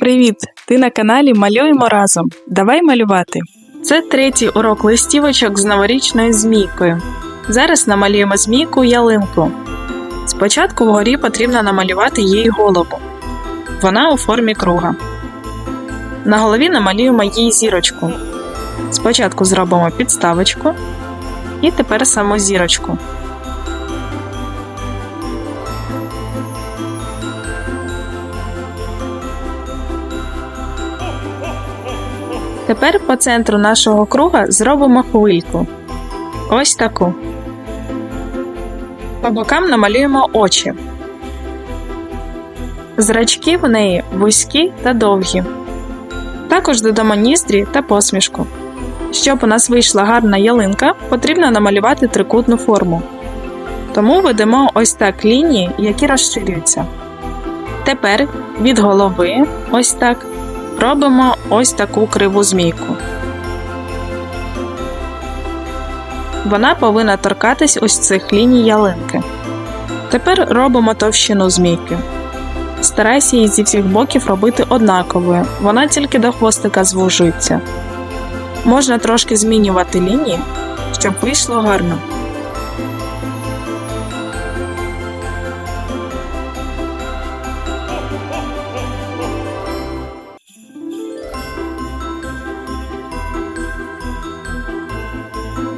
Привіт! Ти на каналі Малюємо разом. Давай малювати. Це третій урок листівочок з новорічною змійкою. Зараз намалюємо змійку ялинку. Спочатку вгорі потрібно намалювати їй голову. Вона у формі круга. На голові намалюємо їй зірочку. Спочатку зробимо підставочку і тепер саму зірочку. Тепер по центру нашого круга зробимо хвильку. Ось таку. По бокам намалюємо очі. Зрачки в неї вузькі та довгі. Також додамо ніздрі та посмішку. Щоб у нас вийшла гарна ялинка, потрібно намалювати трикутну форму. Тому ведемо ось так лінії, які розширюються. Тепер від голови, ось так, робимо ось таку криву змійку. Вона повинна торкатись ось цих ліній ялинки. Тепер робимо товщину змійки. Старайся її зі всіх боків робити однаковою, вона тільки до хвостика звужується. Можна трошки змінювати лінії, щоб вийшло гарно.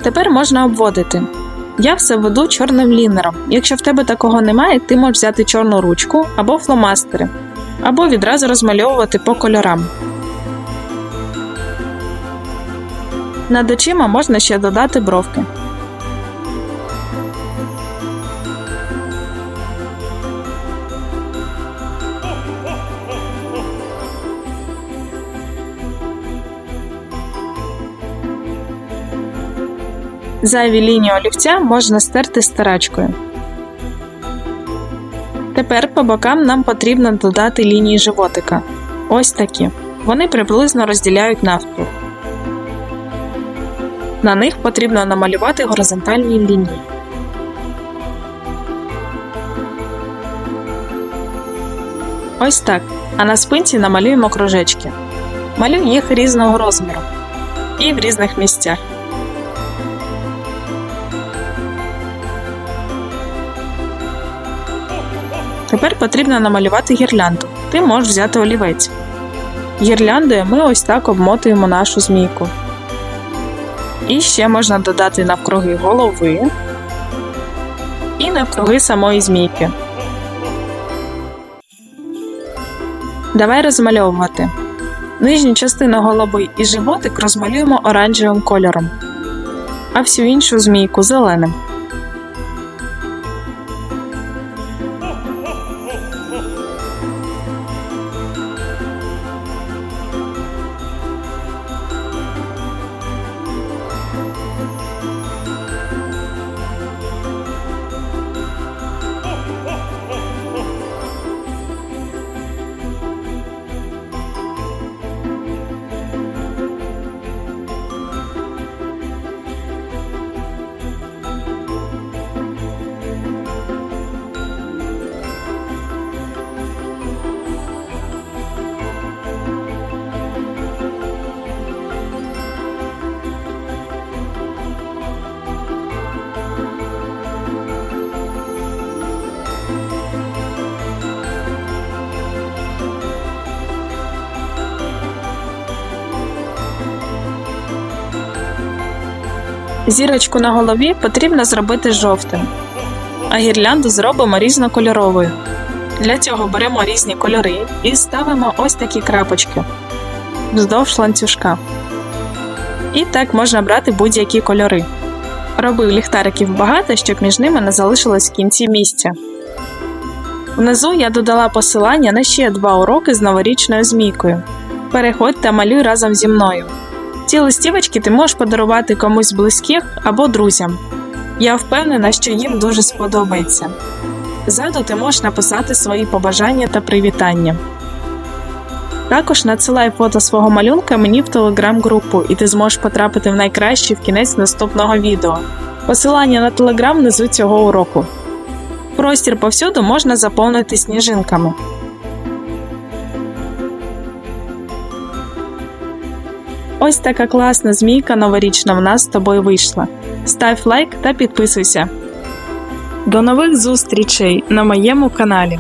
Тепер можна обводити. Я все веду чорним лінером. Якщо в тебе такого немає, ти можеш взяти чорну ручку або фломастери, або відразу розмальовувати по кольорам. Над очима можна ще додати бровки. Зайві лінії олівця можна стерти старачкою. Тепер по бокам нам потрібно додати лінії животика. Ось такі. Вони приблизно розділяють навпіл. На них потрібно намалювати горизонтальні лінії. Ось так. А на спинці намалюємо кружечки. Малюй їх різного розміру і в різних місцях. Тепер потрібно намалювати гірлянду. Ти можеш взяти олівець. Гірляндою ми ось так обмотуємо нашу змійку. І ще можна додати навкруги голови і навкруги самої змійки. Давай розмальовувати. Нижню частину голови і животик розмалюємо оранжевим кольором, а всю іншу змійку зеленим. Зірочку на голові потрібно зробити жовтим, а гірлянду зробимо різнокольоровою. Для цього беремо різні кольори і ставимо ось такі крапочки вздовж ланцюжка. І так можна брати будь-які кольори. Робив ліхтариків багато, щоб між ними не залишилось в кінці місця. Внизу я додала посилання на ще два уроки з новорічною змійкою. Переходь та малюй разом зі мною. Ці листівочки ти можеш подарувати комусь з близьких або друзям. Я впевнена, що їм дуже сподобається. Ззаду ти можеш написати свої побажання та привітання. Також надсилай фото свого малюнка мені в телеграм-групу, і ти зможеш потрапити в найкращий в кінець наступного відео. Посилання на телеграм внизу цього уроку. Простір повсюду можна заповнити сніжинками. Ось така класна змійка новорічна в нас з тобою вийшла. Став лайк та підписуйся. До нових зустрічей на моєму каналі.